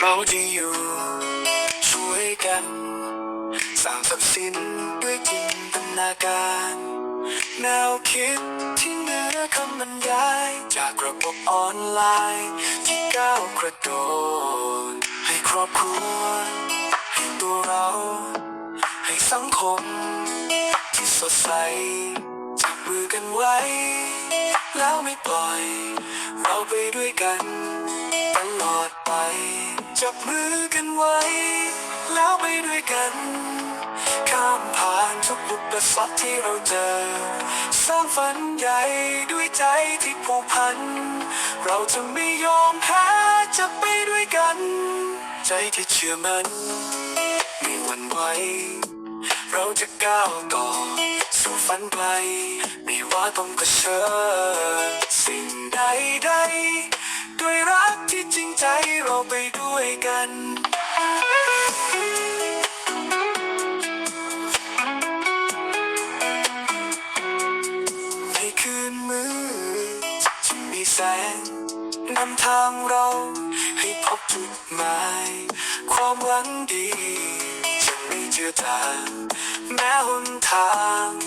เราจะอยู่ ช่วยกัน สร้างทรัพย์สินด้วยจินตนาการ แนวคิดที่เหนือคำบรรยาย จากระบบออนไลน์ ที่ก้าวกระโดด ให้ครอบครัว ให้ตัวเรา ให้สังคม ที่สดใส มือกันไว้ แล้วไม่ปล่อย เราไปด้วยกันตลอดไป จับมือกันไว้ แล้วไปด้วยกัน ข้ามผ่านทุกอุปสรรคที่เราเจอ สร้างฝันใหญ่ด้วยใจที่ผูกพัน เราจะไม่ยอมแพ้จะไปด้วยกัน ใจที่เชื่อมันไม่หวั่นไหวเราจะก้าวต่อ สู่ฝันไกล ไม่ว่าต้องเผชิญสิ่งใดใดด้วยรักที่จริงใจเราไปด้วยกันในคืนมืดที่มีแสงนำทางเราให้พบจุดหมาย ความหวังดีจะไม่เจือจางแม้หนทาง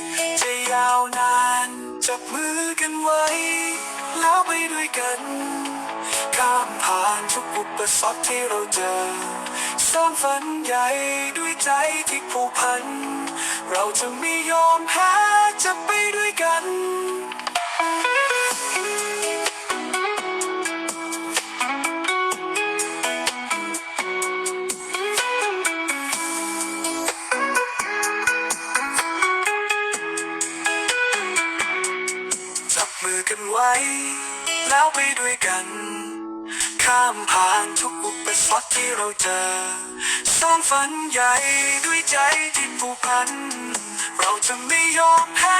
ด้วยกัน ข้ามผ่านทุกอุปสรรคที่เราเจอ สร้างฝันใหญ่ด้วยใจที่ผูกพัน เราจะไม่ยอมแพ้จะไปด้วยกันจับมือกันไว้ แล้วไปด้วยกัน ข้ามผ่านทุกอุปสรรคที่เราเจอ สร้างฝันใหญ่ด้วยใจที่ผูกพัน เราจะไม่ยอมแพ้